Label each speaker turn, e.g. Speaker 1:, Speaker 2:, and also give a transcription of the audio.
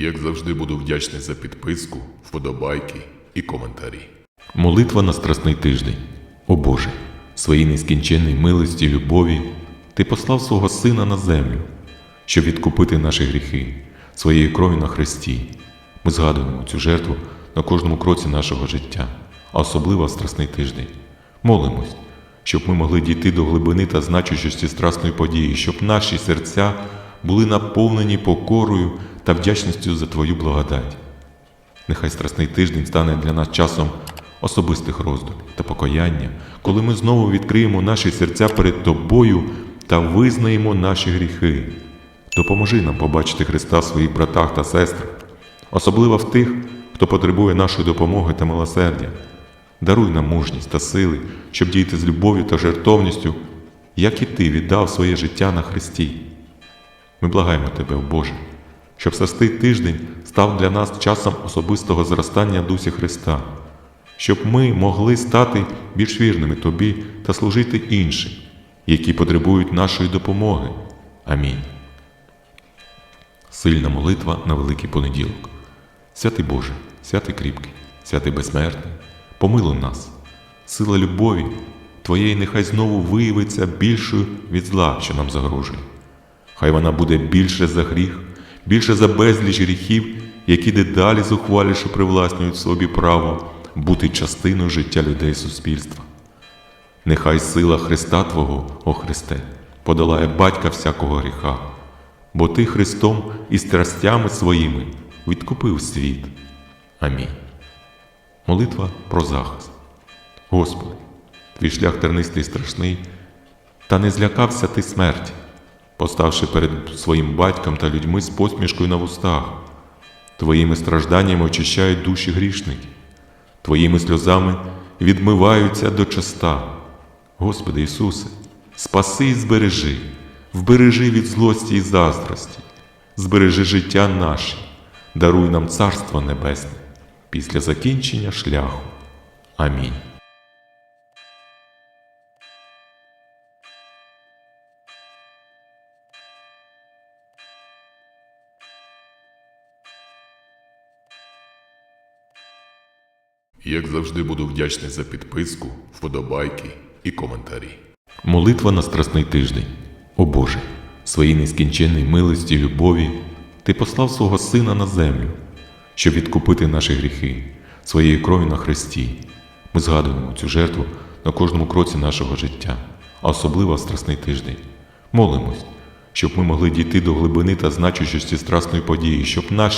Speaker 1: Як завжди буду вдячний за підписку, вподобайки і коментарі.
Speaker 2: Молитва на Страсний тиждень. О Боже, своїй нескінченній милості й любові Ти послав свого Сина на землю, щоб відкупити наші гріхи своєю кров'ю на Христі. Ми згадуємо цю жертву на кожному кроці нашого життя, а особливо в Страсний тиждень. Молимось, щоб ми могли дійти до глибини та значущості страсної події, щоб наші серця були наповнені покорою та вдячністю за Твою благодать. Нехай страсний тиждень стане для нас часом особистих роздумів та покаяння, коли ми знову відкриємо наші серця перед Тобою та визнаємо наші гріхи. Допоможи нам побачити Христа в своїх братах та сестрах, особливо в тих, хто потребує нашої допомоги та милосердя. Даруй нам мужність та сили, щоб діяти з любов'ю та жертовністю, як і Ти віддав своє життя на Христі. Ми благаємо Тебе, Боже, щоб сестий тиждень став для нас часом особистого зростання Дусі Христа, щоб ми могли стати більш вірними Тобі та служити іншим, які потребують нашої допомоги. Амінь. Сильна молитва на Великий понеділок. Святий Боже, святий кріпкий, святий безсмертний, помилуй нас. Сила любові Твоєї нехай знову виявиться більшою від зла, що нам загрожує. Хай вона буде більше за гріх, більше за безліч гріхів, які дедалі зухваліше привласнюють собі право бути частиною життя людей суспільства. Нехай сила Христа Твого, о Христе, подолає батька всякого гріха, бо Ти Христом і страстями своїми відкупив світ. Амінь. Молитва про захист. Господи, твій шлях тернистий страшний, та не злякався ти смерті, поставши перед своїм батьком та людьми з посмішкою на вустах. Твоїми стражданнями очищають душі грішників, Твоїми сльозами відмиваються до чиста. Господи Ісусе, спаси і збережи, вбережи від злості і заздрості, збережи життя наше, даруй нам Царство Небесне після закінчення шляху. Амінь.
Speaker 1: Як завжди буду вдячний за підписку, вподобайки і коментарі.
Speaker 2: Молитва на Страсний тиждень. О Боже, своїй нескінченній милості й любові Ти послав свого Сина на землю, щоб відкупити наші гріхи своєю кров'ю на Христі. Ми згадуємо цю жертву на кожному кроці нашого життя, а особливо Страсний тиждень. Молимось, щоб ми могли дійти до глибини та значущості страсної події, щоб наші